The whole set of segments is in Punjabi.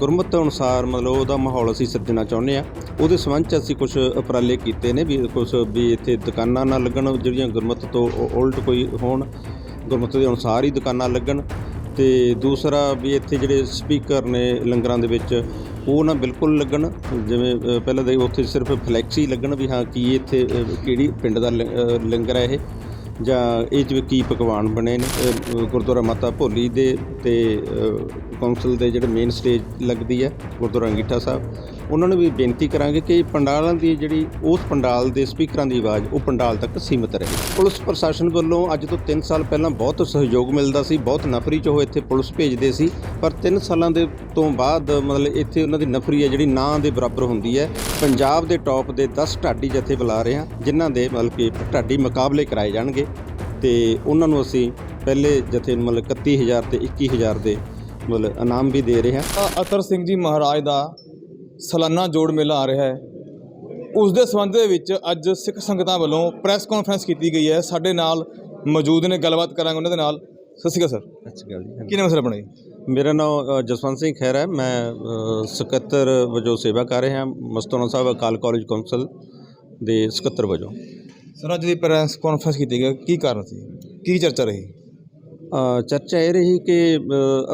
ਗੁਰਮਤ ਅਨੁਸਾਰ ਮਤਲਬ ਉਹਦਾ ਮਾਹੌਲ ਅਸੀਂ ਸਿਰਜਣਾ ਚਾਹੁੰਦੇ ਆ ਉਹਦੇ ਸੰਬੰਧ ਚ ਅਸੀਂ ਕੁਝ ਉਪਰਾਲੇ ਕੀਤੇ ਨੇ ਵੀ ਕੁਝ ਵੀ ਇੱਥੇ ਦੁਕਾਨਾਂ ਨਾ ਲੱਗਣ, ਜਿਹੜੀਆਂ ਗੁਰਮਤ ਤੋਂ ਉਲਟ ਕੋਈ ਹੋਣ, ਗੁਰਮਤ ਦੇ ਅਨੁਸਾਰ ਹੀ ਦੁਕਾਨਾਂ ਲੱਗਣ। ਤੇ ਦੂਸਰਾ ਵੀ ਇੱਥੇ ਜਿਹੜੇ ਸਪੀਕਰ ਨੇ ਲੰਗਰਾਂ ਦੇ ਵਿੱਚ, ਉਹ ਨਾ ਬਿਲਕੁਲ ਲੱਗਣ। ਜਿਵੇਂ ਪਹਿਲਾਂ ਦੇ ਉੱਥੇ ਸਿਰਫ ਫਲੈਕਸੀ ਲੱਗਣ ਵੀ ਹਾਂ, ਕੀ ਇੱਥੇ ਕਿਹੜੀ ਪਿੰਡ ਦਾ ਲ- ਲੰਗਰ ਹੈ ਇਹ। ਜਾਂ ਇਹ 'ਚ ਵੀ ਕੀ ਪਕਵਾਨ ਬਣੇ ਨੇ ਗੁਰਦੁਆਰਾ ਮਾਤਾ ਭੋਲੀ ਦੇ ਤੇ ਕੌਂਸਲ ਦੇ ਜਿਹੜੇ ਮੇਨ ਸਟੇਜ ਲੱਗਦੀ ਹੈ, ਗੁਰਦੁਆਰਾ ਅੰਗੀਠਾ ਸਾਹਿਬ। ਉਹਨਾਂ ਨੂੰ ਵੀ ਬੇਨਤੀ ਕਰਾਂਗੇ ਕਿ ਪੰਡਾਲਾਂ ਦੀ ਜਿਹੜੀ, ਉਸ ਪੰਡਾਲ ਦੇ ਸਪੀਕਰਾਂ ਦੀ ਆਵਾਜ਼, ਉਹ ਪੰਡਾਲ ਤੱਕ ਸੀਮਿਤ ਰਹੇ। ਪੁਲਿਸ ਪ੍ਰਸ਼ਾਸਨ ਵੱਲੋਂ ਅੱਜ ਤੋਂ 3 ਸਾਲ ਪਹਿਲਾਂ ਬਹੁਤ ਸਹਿਯੋਗ ਮਿਲਦਾ ਸੀ, ਬਹੁਤ ਨਫਰੀ ਚ ਉਹ ਇੱਥੇ ਪੁਲਿਸ ਭੇਜਦੇ ਸੀ, ਪਰ 3 ਸਾਲਾਂ ਦੇ ਤੋਂ ਬਾਅਦ ਮਤਲਬ ਇੱਥੇ ਉਹਨਾਂ ਦੀ ਨਫਰੀ ਹੈ ਜਿਹੜੀ ਨਾਂ ਦੇ ਬਰਾਬਰ ਹੁੰਦੀ ਹੈ। ਪੰਜਾਬ ਦੇ ਟੌਪ ਦੇ 10 ਢਾਡੀ ਜਥੇ ਬੁਲਾ ਰਹੇ ਹਾਂ, ਜਿਨ੍ਹਾਂ ਦੇ ਮਤਲਬ ਕਿ ਢਾਡੀ ਮੁਕਾਬਲੇ ਕਰਾਏ ਜਾਣਗੇ। ਤੇ ਉਹਨਾਂ ਨੂੰ ਅਸੀਂ ਪਹਿਲੇ ਜਥੇ ਨੂੰ ਮਤਲਬ 31000 ਤੇ 21000 ਦੇ ਮਤਲਬ ਇਨਾਮ ਵੀ ਦੇ ਰਹੇ ਹਾਂ। ਅਤਰ ਸਿੰਘ ਜੀ ਮਹਾਰਾਜ ਦਾ ਸਾਲਾਨਾ ਜੋੜ ਮੇਲਾ ਆ ਰਿਹਾ ਹੈ। ਉਸ ਦੇ ਸੰਬੰਧ ਦੇ ਵਿੱਚ ਅੱਜ ਸਿੱਖ ਸੰਗਤਾਂ ਵੱਲੋਂ ਪ੍ਰੈਸ ਕਾਨਫਰੰਸ ਕੀਤੀ ਗਈ ਹੈ। ਸਾਡੇ ਨਾਲ ਮੌਜੂਦ ਨੇ ਗੱਲਬਾਤ ਕਰਾਂਗੇ ਉਹਨਾਂ ਦੇ ਨਾਲ। ਸਤਿ ਸ਼੍ਰੀ ਅਕਾਲ ਸਰ। ਅੱਛੀ ਗੱਲ ਜੀ ਕੀ ਨਾਮ ਸਰ ਆਪਣਾ ਜੀ? ਮੇਰਾ ਨਾਮ ਜਸਵੰਤ ਸਿੰਘ ਖਹਿਰਾ ਹੈ। ਮੈਂ ਸਕੱਤਰ ਵਜੋਂ ਸੇਵਾ ਕਰ ਰਿਹਾ ਮਸਤੋਨਾ ਸਾਹਿਬ ਅਕਾਲ ਕਾਲਜ ਕੌਂਸਲ ਦੇ ਸਕੱਤਰ ਵਜੋਂ। ਸਰ ਅੱਜ ਦੀ ਪ੍ਰੈਸ ਕਾਨਫਰੰਸ ਕੀਤੀ ਗਈ। ਕੀ ਕਾਰਨ ਸੀ? ਕੀ ਚਰਚਾ ਰਹੀ? ਚਰਚਾ ਇਹ ਰਹੀ ਕਿ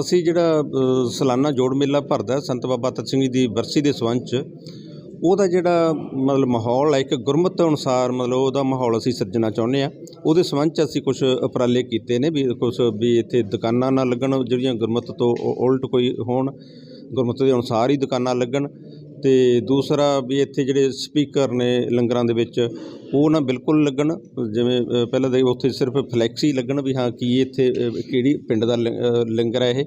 ਅਸੀਂ ਜਿਹੜਾ ਅ, ਸਾਲਾਨਾ ਜੋੜ ਮੇਲਾ ਭਰਦਾ ਸੰਤ ਬਾਬਾ ਤਤ ਸਿੰਘ ਜੀ ਦੀ ਬਰਸੀ ਦੇ ਸੰਬੰਧ 'ਚ ਉਹਦਾ ਜਿਹੜਾ ਮਤਲਬ ਮਾਹੌਲ ਹੈ ਇੱਕ ਗੁਰਮਤ ਅਨੁਸਾਰ ਮਤਲਬ ਉਹਦਾ ਮਾਹੌਲ ਅਸੀਂ ਸਿਰਜਣਾ ਚਾਹੁੰਦੇ ਆ ਉਹਦੇ ਸੰਬੰਧ 'ਚ ਅਸੀਂ ਕੁਝ ਉਪਰਾਲੇ ਕੀਤੇ ਨੇ ਵੀ ਕੁਝ ਵੀ ਇੱਥੇ ਦੁਕਾਨਾਂ ਨਾ ਲੱਗਣ ਜਿਹੜੀਆਂ ਗੁਰਮਤ ਤੋਂ ਉਲਟ ਕੋਈ ਹੋਣ ਗੁਰਮਤ ਦੇ ਅਨੁਸਾਰ ਹੀ ਦੁਕਾਨਾਂ ਲੱਗਣ। ਤੇ ਦੂਸਰਾ ਵੀ ਇੱਥੇ ਜਿਹੜੇ ਸਪੀਕਰ ਨੇ ਲੰਗਰਾਂ ਦੇ ਵਿੱਚ ਉਹ ਨਾ ਬਿਲਕੁਲ ਲੱਗਣ, ਜਿਵੇਂ ਪਹਿਲਾਂ ਦੇ ਉੱਥੇ ਸਿਰਫ ਫਲੈਕਸੀ ਲੱਗਣ ਵੀ ਹਾਂ, ਕੀ ਇੱਥੇ ਕਿਹੜੀ ਪਿੰਡ ਦਾ ਲ- ਲੰਗਰ ਹੈ ਇਹ,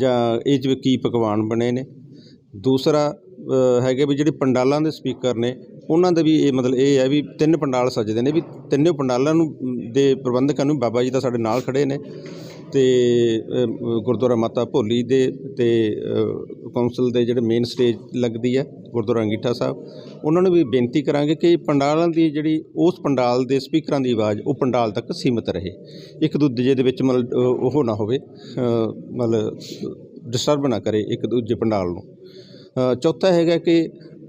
ਜਾਂ ਇਹ 'ਚ ਵੀ ਕੀ ਪਕਵਾਨ ਬਣੇ ਨੇ। ਦੂਸਰਾ ਹੈਗੇ ਵੀ ਜਿਹੜੇ ਪੰਡਾਲਾਂ ਦੇ ਸਪੀਕਰ ਨੇ, ਉਹਨਾਂ ਦਾ ਵੀ ਇਹ ਮਤਲਬ ਇਹ ਹੈ ਵੀ ਤਿੰਨ ਪੰਡਾਲ ਸਜਦੇ ਨੇ, ਵੀ ਤਿੰਨੇ ਪੰਡਾਲਾਂ ਨੂੰ, ਦੇ ਪ੍ਰਬੰਧਕਾਂ ਨੂੰ ਬਾਬਾ ਜੀ ਦਾ ਸਾਡੇ ਨਾਲ ਖੜੇ ਨੇ। ਤੇ ਗੁਰਦੁਆਰਾ ਮਾਤਾ ਭੋਲੀ ਦੇ ਤੇ ਅ, ਕੌਂਸਲ ਦੇ ਜਿਹੜੇ ਮੇਨ ਸਟੇਜ ਲੱਗਦੀ ਹੈ ਗੁਰਦੁਆਰਾ ਅੰਗੀਠਾ ਸਾਹਿਬ ਉਹਨਾਂ ਨੂੰ ਵੀ ਬੇਨਤੀ ਕਰਾਂਗੇ ਕਿ ਪੰਡਾਲਾਂ ਦੀ ਜਿਹੜੀ ਉਸ ਪੰਡਾਲ ਦੇ ਸਪੀਕਰਾਂ ਦੀ ਆਵਾਜ਼ ਉਹ ਪੰਡਾਲ ਤੱਕ ਸੀਮਿਤ ਰਹੇ। ਇੱਕ ਦੂਜੇ ਦੇ ਵਿੱਚ ਮਤਲਬ ਉਹ ਨਾ ਹੋਵੇ ਮਤਲਬ ਡਿਸਟਰਬ ਨਾ ਕਰੇ ਇੱਕ ਦੂਜੇ ਪੰਡਾਲ ਨੂੰ। ਚੌਥਾ ਹੈਗਾ ਕਿ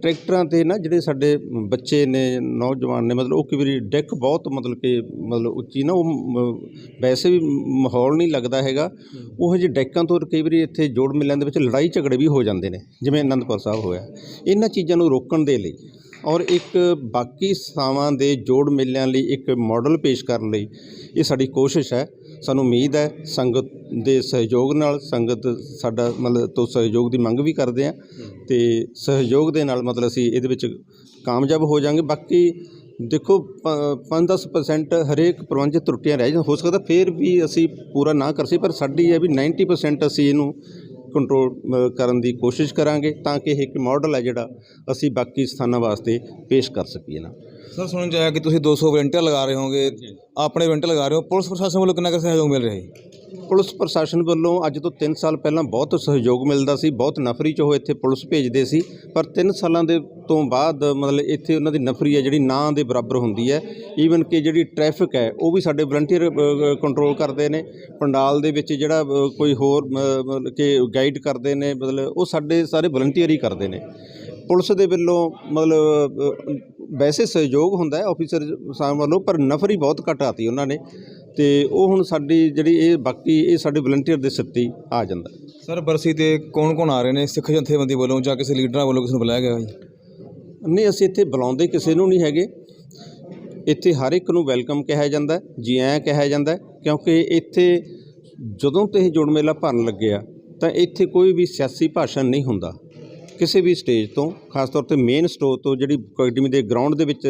ਟਰੈਕਟਰਾਂ ਤੇ ਨਾ ਜਿਹੜੇ ਸਾਡੇ ਬੱਚੇ ਨੇ ਨੌਜਵਾਨ ਨੇ ਮਤਲਬ ਉਹ ਕਈ ਵਾਰੀ ਡੈਕ ਬਹੁਤ ਮਤਲਬ ਕਿ ਮਤਲਬ ਉੱਚੀ ਨਾ ਉਹ ਵੈਸੇ ਵੀ ਮਾਹੌਲ ਨਹੀਂ ਲੱਗਦਾ ਹੈਗਾ। ਉਹ ਜਿਹੇ ਡੈਕਾਂ ਤੋਂ ਕਈ ਵਾਰੀ ਇੱਥੇ ਜੋੜ ਮੇਲਿਆਂ ਦੇ ਵਿੱਚ ਲੜਾਈ ਝਗੜੇ ਵੀ ਹੋ ਜਾਂਦੇ ਨੇ ਜਿਵੇਂ ਅਨੰਦਪੁਰ ਸਾਹਿਬ ਹੋਇਆ। ਇਹਨਾਂ ਚੀਜ਼ਾਂ ਨੂੰ ਰੋਕਣ ਦੇ ਲਈ ਔਰ ਇੱਕ ਬਾਕੀ ਥਾਵਾਂ ਦੇ ਜੋੜ ਮੇਲਿਆਂ ਲਈ ਇੱਕ ਮਾਡਲ ਪੇਸ਼ ਕਰਨ ਲਈ ਇਹ ਸਾਡੀ ਕੋਸ਼ਿਸ਼ ਹੈ। ਸਾਨੂੰ ਉਮੀਦ ਹੈ ਸੰਗਤ ਦੇ ਸਹਿਯੋਗ ਨਾਲ ਸੰਗਤ ਸਾਡਾ ਮਤਲਬ ਤੋਂ ਸਹਿਯੋਗ ਦੀ ਮੰਗ ਵੀ ਕਰਦੇ ਆ ਤੇ ਸਹਿਯੋਗ ਦੇ ਨਾਲ ਮਤਲਬ ਅਸੀਂ ਇਹਦੇ ਵਿੱਚ ਕਾਮਯਾਬ ਹੋ ਜਾਾਂਗੇ ਬਾਕੀ ਦੇਖੋ 5-10% ਹਰੇਕ ਪ੍ਰਬੰਧ ਤਰੁੱਟੀਆਂ ਰਹਿ ਜਾਂ ਹੋ ਸਕਦਾ ਫਿਰ ਵੀ ਅਸੀਂ ਪੂਰਾ ਨਾ ਕਰ ਸੀ ਪਰ ਸਾਡੀ ਹੈ ਵੀ 90% ਅਸੀਂ ਇਹਨੂੰ ਕੰਟਰੋਲ ਕਰਨ ਦੀ ਕੋਸ਼ਿਸ਼ ਕਰਾਂਗੇ ਤਾਂ ਕਿ ਇਹ ਇੱਕ ਮਾਡਲ ਹੈ ਜਿਹੜਾ ਅਸੀਂ ਬਾਕੀ ਸਥਾਨਾਂ ਵਾਸਤੇ ਪੇਸ਼ ਕਰ ਸਕੀਏ ਨਾ। ਸਰ ਸੁਣਨ ਚ ਆਇਆ ਕਿ ਤੁਸੀਂ 200 ਵਲੰਟੀਅਰ ਲਗਾ ਰਹੇ ਹੋਗੇ। ਆਪਣੇ ਵਲੰਟੀਅਰ ਲਗਾ ਰਹੇ ਹੋ। ਪੁਲਿਸ ਪ੍ਰਸ਼ਾਸਨ ਵੱਲੋਂ ਕਿੰਨਾ ਕੁ ਸਹਿਯੋਗ ਮਿਲ ਰਿਹਾ ਹੈ ਪੁਲਿਸ ਪ੍ਰਸ਼ਾਸਨ ਵੱਲੋਂ ਅੱਜ ਤੋਂ 3 ਸਾਲ ਪਹਿਲਾਂ ਬਹੁਤ ਸਹਿਯੋਗ ਮਿਲਦਾ ਸੀ। ਬਹੁਤ ਨਫਰੀ ਚ ਉਹ ਇੱਥੇ ਪੁਲਿਸ ਭੇਜਦੇ ਸੀ। ਪਰ 3 ਸਾਲਾਂ ਦੇ ਤੋਂ ਬਾਅਦ ਮਤਲਬ ਇੱਥੇ ਉਹਨਾਂ ਦੀ ਨਫਰੀ ਹੈ ਜਿਹੜੀ ਨਾਂ ਦੇ ਬਰਾਬਰ ਹੁੰਦੀ ਹੈ। ਈਵਨ ਕਿ ਜਿਹੜੀ ਟ੍ਰੈਫਿਕ ਹੈ ਉਹ ਵੀ ਸਾਡੇ ਵਲੰਟੀਅਰ ਕੰਟਰੋਲ ਕਰਦੇ ਨੇ। ਪੰਡਾਲ ਦੇ ਵਿੱਚ ਜਿਹੜਾ ਕੋਈ ਹੋਰ ਕਿ ਗਾਈਡ ਕਰਦੇ ਨੇ ਮਤਲਬ ਉਹ ਸਾਡੇ ਸਾਰੇ ਵਲੰਟੀਅਰ ਹੀ ਕਰਦੇ ਨੇ। ਪੁਲਿਸ ਦੇ ਵੱਲੋਂ ਮਤਲਬ ਵੈਸੇ ਸਹਿਯੋਗ ਹੁੰਦਾ ਹੈ ਆਫੀਸਰ ਸਾਹਿਬ ਵੱਲੋਂ ਪਰ ਨਫਰੀ ਬਹੁਤ ਘੱਟ ਆਤੀ ਉਹਨਾਂ ਨੇ। ਤੇ ਉਹ ਹੁਣ ਸਾਡੀ ਜਿਹੜੀ ਇਹ ਬਾਕੀ ਇਹ ਸਾਡੇ ਵਲੰਟੀਅਰ ਦੇ ਸਿਰ ਤੇ ਹੀ ਆ ਜਾਂਦਾ। ਸਰ ਬਰਸੀ ਤੇ ਕੌਣ ਕੌਣ ਆ ਰਹੇ ਨੇ? ਸਿੱਖ ਜਥੇਬੰਦੀ ਵੱਲੋਂ ਜਾਂ ਕਿਸੇ ਲੀਡਰਾਂ ਵੱਲੋਂ ਕਿਸੇ ਨੂੰ ਬੁਲਾਇਆ ਗਿਆ ਹੈ ਨਹੀਂ ਅਸੀਂ ਇੱਥੇ ਬੁਲਾਉਂਦੇ ਕਿਸੇ ਨੂੰ ਨਹੀਂ ਹੈਗੇ। ਇੱਥੇ ਹਰ ਇੱਕ ਨੂੰ ਵੈਲਕਮ ਕਿਹਾ ਜਾਂਦਾ ਜੀ ਆਇਆਂ ਕਿਹਾ ਜਾਂਦਾ ਕਿਉਂਕਿ ਇੱਥੇ ਜਦੋਂ ਤੋਂ ਇਹ ਜੁੜ ਮੇਲਾ ਭਰਨ ਲੱਗਿਆ ਤਾਂ ਇੱਥੇ ਕੋਈ ਵੀ ਸਿਆਸੀ ਭਾਸ਼ਣ ਨਹੀਂ ਹੁੰਦਾ। ਕਿਸੇ ਵੀ ਸਟੇਜ ਤੋਂ, ਖਾਸ ਤੌਰ ਤੇ ਮੇਨ ਸਟੋਰ ਤੋਂ ਜਿਹੜੀ ਅਕੈਡਮੀ ਦੇ ਗਰਾਊਂਡ ਦੇ ਵਿੱਚ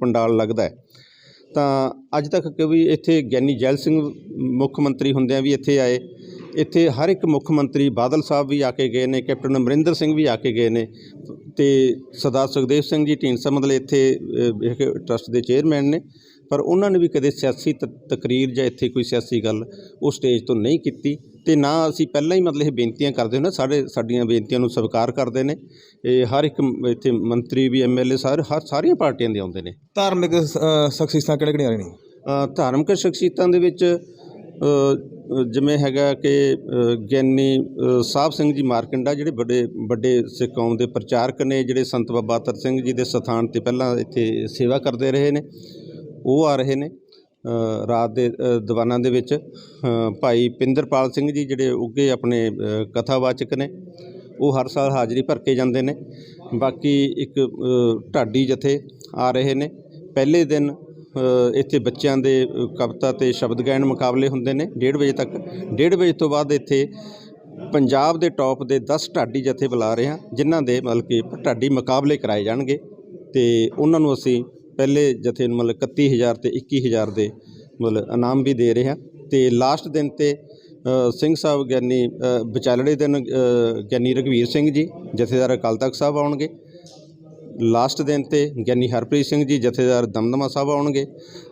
ਪੰਡਾਲ ਲੱਗਦਾ ਹੈ, ਤਾਂ ਅੱਜ ਤੱਕ ਕਿਉਂਕਿ ਇੱਥੇ ਗਿਆਨੀ ਜੈਲ ਸਿੰਘ ਮੁੱਖ ਮੰਤਰੀ ਹੁੰਦਿਆਂ ਵੀ ਇੱਥੇ ਆਏ, ਇੱਥੇ ਹਰ ਇੱਕ ਮੁੱਖ ਮੰਤਰੀ ਬਾਦਲ ਸਾਹਿਬ ਵੀ ਆ ਕੇ ਗਏ ਨੇ, ਕੈਪਟਨ ਅਮਰਿੰਦਰ ਸਿੰਘ ਵੀ ਆ ਕੇ ਗਏ ਨੇ, ਤੇ ਸਰਦਾਰ ਸੁਖਦੇਵ ਸਿੰਘ ਜੀ ਢੀਂਡਸਾ ਮਤਲਬ ਇੱਥੇ ਟਰਸਟ ਦੇ ਚੇਅਰਮੈਨ ਨੇ ਪਰ ਉਹਨਾਂ ਨੇ ਵੀ ਕਦੇ ਸਿਆਸੀ ਤਕਰੀਰ ਜਾਂ ਇੱਥੇ ਕੋਈ ਸਿਆਸੀ ਗੱਲ ਉਹ ਸਟੇਜ ਤੋਂ ਨਹੀਂ ਕੀਤੀ ਤੇ ਨਾ ਅਸੀਂ ਪਹਿਲਾਂ ਹੀ ਮਤਲਬ ਇਹ ਬੇਨਤੀਆਂ ਕਰਦੇ ਹੁੰਦੇ ਸਾਡੇ ਸਾਡੀਆਂ ਬੇਨਤੀਆਂ ਨੂੰ ਸਵੀਕਾਰ ਕਰਦੇ ਨੇ। ਇਹ ਹਰ ਇੱਕ ਇੱਥੇ ਮੰਤਰੀ ਵੀ ਐਮਐਲਏ ਸਾਰੇ ਹਰ ਸਾਰੀਆਂ ਪਾਰਟੀਆਂ ਦੇ ਆਉਂਦੇ ਨੇ। ਧਾਰਮਿਕ ਸ਼ਖਸੀਅਤਾਂ ਕਿਹੜੇ ਕਿਹੜੀਆਂ ਨੇ? ਧਾਰਮਿਕ ਸ਼ਖਸੀਅਤਾਂ ਦੇ ਵਿੱਚ ਜਿਵੇਂ ਹੈਗਾ ਕਿ ਗਿਆਨੀ ਸਾਹਿਬ ਸਿੰਘ ਜੀ ਮਾਰਕੰਡਾ ਜਿਹੜੇ ਵੱਡੇ ਵੱਡੇ ਸਿੱਖ ਕੌਮ ਦੇ ਪ੍ਰਚਾਰਕ ਨੇ ਜਿਹੜੇ ਸੰਤ ਬਾਬਾ ਅਤਰ ਸਿੰਘ ਜੀ ਦੇ ਸਥਾਨ ਤੇ ਪਹਿਲਾਂ ਇੱਥੇ ਸੇਵਾ ਕਰਦੇ ਰਹੇ ਨੇ। ਉਹ ਆ ਰਹੇ ਨੇ ਰਾਤ ਦੇ ਦੀਵਾਨਾਂ ਦੇ ਵਿੱਚ। ਭਾਈ ਪਿੰਦਰਪਾਲ ਸਿੰਘ ਜੀ ਜਿਹੜੇ ਉੱਗੇ ਆਪਣੇ ਕਥਾਵਾਚਕ ਨੇ, ਉਹ ਹਰ ਸਾਲ ਹਾਜ਼ਰੀ ਭਰ ਕੇ ਜਾਂਦੇ ਨੇ। ਬਾਕੀ ਇੱਕ ਢਾਡੀ ਜਥੇ ਆ ਰਹੇ ਨੇ। ਪਹਿਲੇ ਦਿਨ ਇੱਥੇ ਬੱਚਿਆਂ ਦੇ ਕਵਿਤਾ ਤੇ ਸ਼ਬਦ ਗਾਇਨ ਮੁਕਾਬਲੇ ਹੁੰਦੇ ਨੇ। 1:30 ਵਜੇ ਤੱਕ 1:30 ਵਜੇ ਤੋਂ ਬਾਅਦ ਇੱਥੇ ਪੰਜਾਬ ਦੇ ਟੌਪ ਦੇ 10 ਢਾਡੀ ਜਥੇ ਬੁਲਾ ਰਹੇ ਹਾਂ, ਜਿਨ੍ਹਾਂ ਦੇ ਮਤਲਬ ਕਿ ਢਾਡੀ ਮੁਕਾਬਲੇ ਕਰਾਏ ਜਾਣਗੇ। ਤੇ ਉਹਨਾਂ ਨੂੰ ਅਸੀਂ ਪਹਿਲੇ ਜਥੇ ਨੂੰ ਮਤਲਬ 31000 ਤੇ 21000 ਦੇ ਮਤਲਬ ਇਨਾਮ ਵੀ ਦੇ ਰਹੇ ਹਾਂ ਤੇ ਲਾਸਟ ਦਿਨ ਤੇ ਸਿੰਘ ਸਾਹਿਬ ਗਿਆਨੀ ਵਿਚਾਲੜੇ ਦਿਨ ਗਿਆਨੀ ਰਘਵੀਰ ਸਿੰਘ ਜੀ, ਜਥੇਦਾਰ ਅਕਾਲ ਤਖਤ ਸਾਹਿਬ ਆਉਣਗੇ। ਲਾਸਟ ਦਿਨ ਤੇ ਗਿਆਨੀ ਹਰਪ੍ਰੀਤ ਸਿੰਘ ਜੀ, ਜਥੇਦਾਰ ਦਮਦਮਾ ਸਾਹਿਬ ਆਉਣਗੇ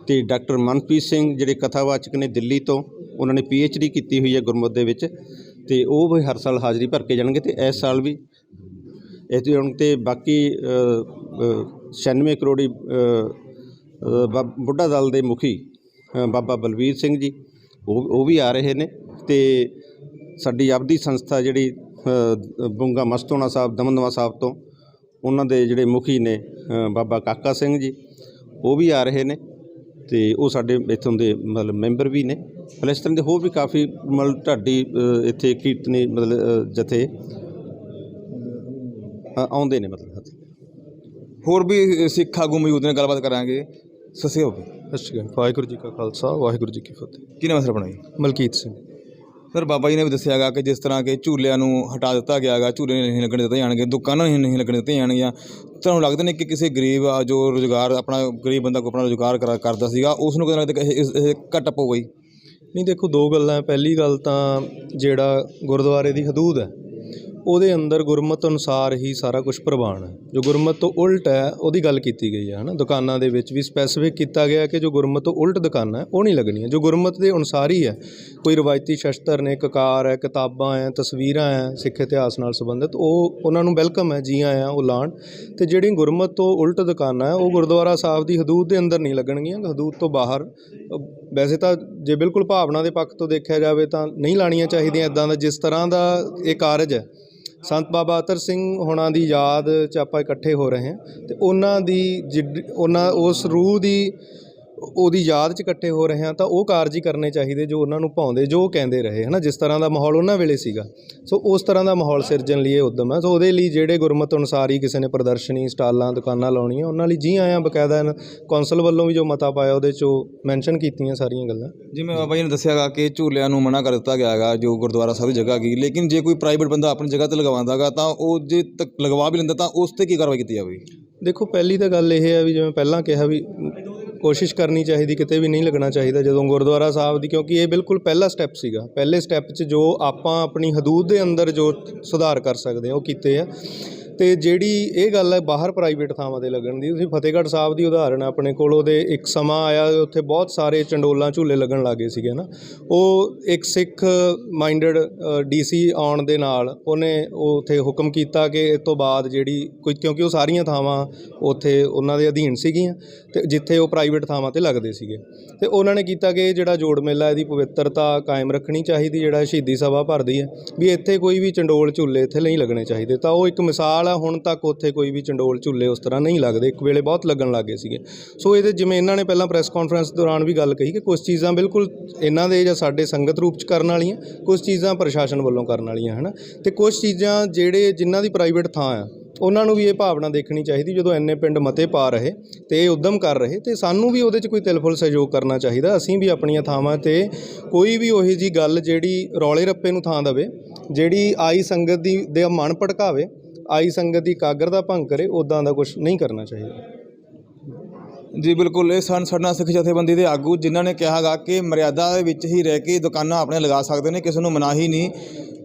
ਤੇ ਡਾਕਟਰ ਮਨਪ੍ਰੀਤ ਸਿੰਘ ਜਿਹੜੇ ਕਥਾਵਾਚਕ ਨੇ ਦਿੱਲੀ ਤੋਂ, ਉਹਨਾਂ ਨੇ ਡੀ ਕੀਤੀ ਹੋਈ ਹੈ ਗੁਰਮਤਿ ਦੇ ਵਿੱਚ ਤੇ ਉਹ ਵੀ ਹਰ ਸਾਲ ਹਾਜ਼ਰੀ ਭਰ ਕੇ ਜਾਣਗੇ ਤੇ ਇਸ ਸਾਲ ਵੀ। ਇਹ ਹੁਣ ਤੇ ਬਾਕੀ 96 ਕਰੋੜੀ ਅ, ਬੁੱਢਾ ਦਲ ਦੇ ਮੁਖੀ ਬਾਬਾ ਬਲਵੀਰ ਸਿੰਘ ਜੀ ਉਹ ਉਹ ਵੀ ਆ ਰਹੇ ਨੇ ਤੇ ਸਾਡੀ ਆਪਦੀ ਸੰਸਥਾ ਜਿਹੜੀ ਬੁੰਗਾ ਮਸਤੋਣਾ ਸਾਹਿਬ ਦਮਦਮਾ ਸਾਹਿਬ ਤੋਂ ਉਹਨਾਂ ਦੇ ਜਿਹੜੇ ਮੁਖੀ ਨੇ ਬਾਬਾ ਕਾਕਾ ਸਿੰਘ ਜੀ ਉਹ ਵੀ ਆ ਰਹੇ ਨੇ ਤੇ ਉਹ ਸਾਡੇ ਇੱਥੋਂ ਦੇ ਮਤਲਬ ਮੈਂਬਰ ਵੀ ਨੇ। ਮਤਲਬ ਇਸ ਤਰ੍ਹਾਂ ਦੇ ਹੋਰ ਵੀ ਕਾਫੀ ਮਤਲਬ ਢਾਡੀ ਇੱਥੇ ਕੀਰਤਨੀ ਮਤਲਬ ਜਥੇ ਆਉਂਦੇ ਨੇ ਮਤਲਬ। ਹੋਰ ਵੀ ਸਿੱਖ ਆਗੂ ਮੌਜੂਦ ਨੇ ਗੱਲਬਾਤ ਕਰਾਂਗੇ। ਸਸੇ ਹੋਵੇ ਸਤਿ ਸ਼੍ਰੀ ਅਕਾਲ। ਵਾਹਿਗੁਰੂ ਜੀ ਕਾ ਖਾਲਸਾ ਵਾਹਿਗੁਰੂ ਜੀ ਕੀ ਫਤਿਹ। ਕੀ ਨਾਮ ਸਰ ਆਪਣਾ ਜੀ? ਮਲਕੀਤ ਸਿੰਘ। ਸਰ ਬਾਬਾ ਜੀ ਨੇ ਵੀ ਦੱਸਿਆ ਗਾ ਕਿ ਜਿਸ ਤਰ੍ਹਾਂ ਕਿ ਝੂਲਿਆਂ ਨੂੰ ਹਟਾ ਦਿੱਤਾ ਗਿਆ ਗਾ ਝੂਲੇ ਨਹੀਂ ਲੱਗਣ ਦਿੱਤੇ ਜਾਣਗੇ ਦੁਕਾਨਾਂ ਨਹੀਂ ਨਹੀਂ ਲੱਗਣ ਦਿੱਤੀਆਂ ਜਾਣਗੀਆਂ। ਤੁਹਾਨੂੰ ਲੱਗਦਾ ਨਹੀਂ ਕਿ ਕਿਸੇ ਗਰੀਬ ਆ ਜੋ ਰੋਜ਼ਗਾਰ ਆਪਣਾ ਗਰੀਬ ਬੰਦਾ ਕੋ ਆਪਣਾ ਰੋਜ਼ਗਾਰ ਕਰਾ- ਕਰਦਾ ਸੀਗਾ ਉਸ ਨੂੰ ਕਿਤੇ ਨਾ ਕਿਤੇ ਇਹ ਘੱਟ ਪਊ ਗਈ ਨਹੀਂ ਦੇਖੋ ਦੋ ਗੱਲਾਂ। ਪਹਿਲੀ ਗੱਲ ਤਾਂ ਜਿਹੜਾ ਗੁਰਦੁਆਰੇ ਦੀ ਹਦੂਦ ਹੈ ਉਹਦੇ ਅੰਦਰ ਗੁਰਮਤ ਅਨੁਸਾਰ ਹੀ ਸਾਰਾ ਕੁਝ ਪ੍ਰਵਾਨ ਹੈ। ਜੋ ਗੁਰਮਤ ਤੋਂ ਉਲਟ ਹੈ, ਉਹਦੀ ਗੱਲ ਕੀਤੀ ਗਈ ਹੈ, ਹਨਾ? ਦੁਕਾਨਾਂ ਦੇ ਵਿੱਚ ਵੀ ਸਪੈਸੀਫਿਕ ਕੀਤਾ ਗਿਆ ਕਿ ਜੋ ਗੁਰਮਤ ਤੋਂ ਉਲਟ ਦੁਕਾਨਾਂ ਹੈ, ਉਹ ਨਹੀਂ ਲੱਗਣੀਆਂ। ਜੋ ਗੁਰਮਤ ਦੇ ਅਨੁਸਾਰ ਹੀ ਹੈ, ਕੋਈ ਰਵਾਇਤੀ ਸ਼ਸਤਰ ਨੇ ਕਕਾਰ ਹੈ, ਕਿਤਾਬਾਂ ਹੈ, ਤਸਵੀਰਾਂ ਹੈ, ਸਿੱਖ ਇਤਿਹਾਸ ਨਾਲ ਸੰਬੰਧਿਤ, ਉਹ ਉਹਨਾਂ ਨੂੰ ਵੈਲਕਮ ਹੈ ਜੀ ਆਇਆਂ ਉਹ ਲਾਣ। ਤੇ ਜਿਹੜੀ ਗੁਰਮਤ ਤੋਂ ਉਲਟ ਦੁਕਾਨਾਂ ਹੈ, ਉਹ ਗੁਰਦੁਆਰਾ ਸਾਹਿਬ ਦੀ ਹਦੂਦ ਦੇ ਅੰਦਰ ਨਹੀਂ ਲੱਗਣਗੀਆਂ। ਹਦੂਦ ਤੋਂ ਬਾਹਰ ਵੈਸੇ ਤਾਂ ਜੇ ਬਿਲਕੁਲ ਭਾਵਨਾ ਦੇ ਪੱਖ ਤੋਂ ਦੇਖਿਆ ਜਾਵੇ ਤਾਂ ਨਹੀਂ ਲਾਣੀਆਂ ਚਾਹੀਦੀਆਂ ਇਦਾਂ ਦਾ, ਜਿਸ ਤਰ੍ਹਾਂ ਦਾ ਇਹ ਕਾਰਜ ਹੈ। ਸੰਤ ਬਾਬਾ ਅਤਰ ਸਿੰਘ ਹੋਣਾ ਦੀ ਯਾਦ 'ਚ ਆਪਾਂ ਇਕੱਠੇ ਹੋ ਰਹੇ ਹਾਂ ਤੇ ਉਹਨਾਂ ਦੀ ਜਿੱਡ- ਉਹਨਾਂ ਉਸ ਰੂਹ ਦੀ ਉਹਦੀ ਯਾਦ 'ਚ ਇਕੱਠੇ ਹੋ ਰਹੇ ਹਾਂ ਤਾਂ ਉਹ ਕਾਰਜ ਹੀ ਕਰਨੇ ਚਾਹੀਦੇ ਜੋ ਉਹਨਾਂ ਨੂੰ ਭਾਉਂਦੇ ਜੋ ਕਹਿੰਦੇ ਰਹੇ ਹਨਾ? ਜਿਸ ਤਰ੍ਹਾਂ ਦਾ ਮਾਹੌਲ ਉਹਨਾਂ ਵੇਲੇ ਸੀਗਾ। ਸੋ ਉਸ ਤਰ੍ਹਾਂ ਦਾ ਮਾਹੌਲ ਸਿਰਜਣ ਲਈ ਇਹ ਉਦਮ ਹੈ। ਸੋ ਉਹਦੇ ਲਈ ਜਿਹੜੇ ਗੁਰਮਤ ਅਨੁਸਾਰ ਹੀ ਕਿਸੇ ਨੇ ਪ੍ਰਦਰਸ਼ਨੀ ਸਟਾਲਾਂ ਦੁਕਾਨਾਂ ਲਾਉਣੀਆਂ ਉਹਨਾਂ ਲਈ ਜੀ ਆਇਆਂ ਬਕਾਇਦਾ ਕੌਂਸਲ ਵੱਲੋਂ ਵੀ ਜੋ ਮਤਾ ਪਾਇਆ ਉਹਦੇ 'ਚ ਮੈਂਸ਼ਨ ਕੀਤੀਆਂ ਸਾਰੀਆਂ ਗੱਲਾਂ। ਜਿਵੇਂ ਬਾਬਾ ਜੀ ਨੇ ਦੱਸਿਆ ਗਾ ਕਿ ਝੂਲਿਆਂ ਨੂੰ ਮਨਾ ਕਰ ਦਿੱਤਾ ਗਿਆ ਗਾ ਜੋ ਗੁਰਦੁਆਰਾ ਸਾਹਿਬ ਦੀ ਜਗ੍ਹਾ ਗਈ ਲੇਕਿਨ ਜੇ ਕੋਈ ਪ੍ਰਾਈਵੇਟ ਬੰਦਾ ਆਪਣੀ ਜਗ੍ਹਾ ਤੇ ਲਗਵਾਉਂਦਾ ਗਾ ਤਾਂ ਉਹ ਜੇ ਤੱਕ ਲਗਵਾ ਵੀ ਲੈਂਦਾ ਤਾਂ ਉਸ ਤੇ ਕੀ ਕਾਰਵਾਈ ਕੀਤੀ ਜਾਵੇਗੀ? ਦੇਖੋ ਪਹਿਲੀ ਤਾਂ ਗੱਲ ਇਹ ਹੈ ਵੀ ਜਿਵੇਂ ਪਹਿਲਾਂ ਕਿਹਾ ਵੀ ਕੋਸ਼ਿਸ਼ ਕਰਨੀ ਚਾਹੀਦੀ, ਕਿਤੇ ਵੀ ਨਹੀਂ ਲੱਗਣਾ ਚਾਹੀਦਾ ਜਦੋਂ ਗੁਰਦੁਆਰਾ ਸਾਹਿਬ ਦੀ, ਕਿਉਂਕਿ ਇਹ ਬਿਲਕੁਲ ਪਹਿਲਾ ਸਟੈਪ ਸੀਗਾ। ਪਹਿਲੇ ਸਟੈਪ 'ਚ ਜੋ ਆਪਾਂ ਆਪਣੀ ਹਦੂਦ ਦੇ ਅੰਦਰ ਜੋ ਸੁਧਾਰ ਕਰ ਸਕਦੇ ਹਾਂ, ਉਹ ਕੀਤੇ ਆ। ਤੇ ਜਿਹੜੀ ਇਹ ਗੱਲ ਹੈ ਬਾਹਰ ਪ੍ਰਾਈਵੇਟ ਥਾਵਾਂ ਤੇ ਲੱਗਣ ਦੀ, ਤੁਸੀਂ ਫਤਿਹਗੜ੍ਹ ਸਾਹਿਬ ਦੀ ਉਦਾਹਰਣ ਆਪਣੇ ਕੋਲ, ਉਹਦੇ ਇੱਕ ਸਮਾਂ ਆਇਆ, ਉੱਥੇ ਬਹੁਤ ਸਾਰੇ ਚੰਡੋਲਾਂ ਝੂਲੇ ਲੱਗਣ ਲੱਗੇ ਸੀਗੇ ਨਾ। ਉਹ ਇੱਕ ਸਿੱਖ ਮਾਈਂਡਡ ਡੀਸੀ ਆਉਣ ਦੇ ਨਾਲ ਉਹਨੇ ਉਹ ਉੱਥੇ ਹੁਕਮ ਕੀਤਾ ਕਿ ਇਸ ਤੋਂ ਬਾਅਦ ਜਿਹੜੀ ਕੋਈ, ਕਿਉਂਕਿ ਉਹ ਸਾਰੀਆਂ ਥਾਵਾਂ ਉੱਥੇ ਉਹਨਾਂ ਦੇ ਅਧੀਨ ਸੀਗੀਆਂ, ਤੇ ਜਿੱਥੇ ਉਹ ਪ੍ਰਾਈਵੇਟ ਥਾਵਾਂ ਤੇ ਲੱਗਦੇ ਸੀਗੇ। ਤੇ ਉਹਨਾਂ ਨੇ ਕੀਤਾ ਕਿ ਜਿਹੜਾ ਜੋੜ ਮੇਲਾ, ਇਹਦੀ ਪਵਿੱਤਰਤਾ ਕਾਇਮ ਰੱਖਣੀ ਚਾਹੀਦੀ, ਜਿਹੜਾ ਸ਼ਹੀਦੀ ਸਭਾ ਭਰਦੀ ਹੈ, ਵੀ ਇੱਥੇ ਕੋਈ ਵੀ ਚੰਡੋਲ ਝੂਲੇ ਇੱਥੇ ਨਹੀਂ ਲੱਗਣੇ ਚਾਹੀਦੇ। ਤਾਂ ਉਹ ਇੱਕ ਮਿਸਾਲ ਆ ਹੁਣ ਤੱਕ ਉੱਥੇ ਕੋਈ ਵੀ ਚੰਡੋਲ ਝੂਲੇ ਉਸ ਤਰ੍ਹਾਂ ਨਹੀਂ ਲੱਗਦੇ। ਇੱਕ ਵੇਲੇ ਬਹੁਤ ਲੱਗਣ ਲੱਗੇ ਸੀਗੇ। ਸੋ ਇਹਦੇ ਜਿਵੇਂ ਇਹਨਾਂ ਨੇ ਪਹਿਲਾਂ ਪ੍ਰੈਸ ਕਾਨਫਰੰਸ ਦੌਰਾਨ ਵੀ ਗੱਲ ਕਹੀ ਕਿ ਕੁਝ ਚੀਜ਼ਾਂ ਬਿਲਕੁਲ ਇਹਨਾਂ ਦੇ ਜਾਂ ਸਾਡੇ ਸੰਗਤ ਰੂਪ ਚ ਕਰਨ ਵਾਲੀਆਂ ਕੁਝ ਚੀਜ਼ਾਂ ਪ੍ਰਸ਼ਾਸਨ ਵੱਲੋਂ ਕਰਨ ਵਾਲੀਆਂ, ਹਨਾ? ਤੇ ਕੁਝ ਚੀਜ਼ਾਂ ਜਿਹੜੇ ਜਿਨ੍ਹਾਂ ਦੀ ਪ੍ਰਾਈਵੇਟ ਥਾਂ ਆ, ਉਹਨਾਂ ਨੂੰ ਵੀ ਇਹ ਭਾਵਨਾ ਦੇਖਣੀ ਚਾਹੀਦੀ ਜਦੋਂ ਇੰਨੇ ਪਿੰਡ ਮਤੇ ਪਾ ਰਹੇ ਤੇ ਇਹ ਉਦਮ ਕਰ ਰਹੇ ਤੇ ਸਾਨੂੰ ਵੀ ਉਹਦੇ 'ਚ ਕੋਈ ਤਿਲਫੁਲ ਸਹਿਯੋਗ ਕਰਨਾ ਚਾਹੀਦਾ। ਅਸੀਂ ਵੀ ਆਪਣੀਆਂ ਥਾਵਾਂ ਤੇ ਕੋਈ ਵੀ ਉਹੀ ਜੀ ਗੱਲ ਜਿਹੜੀ ਰੌਲੇ ਰੱਪੇ ਨੂੰ ਥਾਂ ਦੇਵੇ, ਜਿਹੜੀ ਆਈ ਸੰਗਤ ਦੀ, ਦੇ ਮਨ ਭੜਕਾਵੇ ਆਈ ਸੰਗਤ ਦੀ ਕਾਗਰ ਦਾ ਭੰਗ ਕਰੇ ਉਦਾਂ ਦਾ ਕੁਝ ਨਹੀਂ ਕਰਨਾ ਚਾਹੀਦਾ। ਜੀ, ਬਿਲਕੁਲ। ਇਹ ਸਨ ਸਾਡਾ ਸਿੱਖ ਜਥੇਬੰਦੀ ਦੇ ਆਗੂ, ਜਿਨ੍ਹਾਂ ਨੇ ਕਿਹਾ ਗਾ ਕਿ ਮਰਿਆਦਾ ਦੇ ਵਿੱਚ ਹੀ ਰਹਿ ਕੇ ਦੁਕਾਨਾਂ ਆਪਣੇ ਲਗਾ ਸਕਦੇ ਨੇ, ਕਿਸੇ ਨੂੰ ਮਨਾਹੀ ਨਹੀਂ।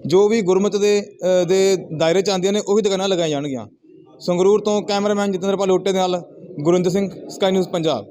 ਜੋ ਵੀ ਗੁਰਮਤ ਦੇ ਦੇ ਦਾਇਰੇ ਚ ਆਉਂਦੀਆਂ ਨੇ, ਉਹੀ ਦੁਕਾਨਾਂ ਲਗਾਈਆਂ ਜਾਣਗੀਆਂ। ਸੰਗਰੂਰ ਤੋਂ ਕੈਮਰਾਮੈਨ ਜਤਿੰਦਰਪਾਲ ਲੋਟੇ ਦੇ ਨਾਲ ਗੁਰਿੰਦਰ ਸਿੰਘ, ਸਕਾਈ ਨਿਊਜ਼ ਪੰਜਾਬ।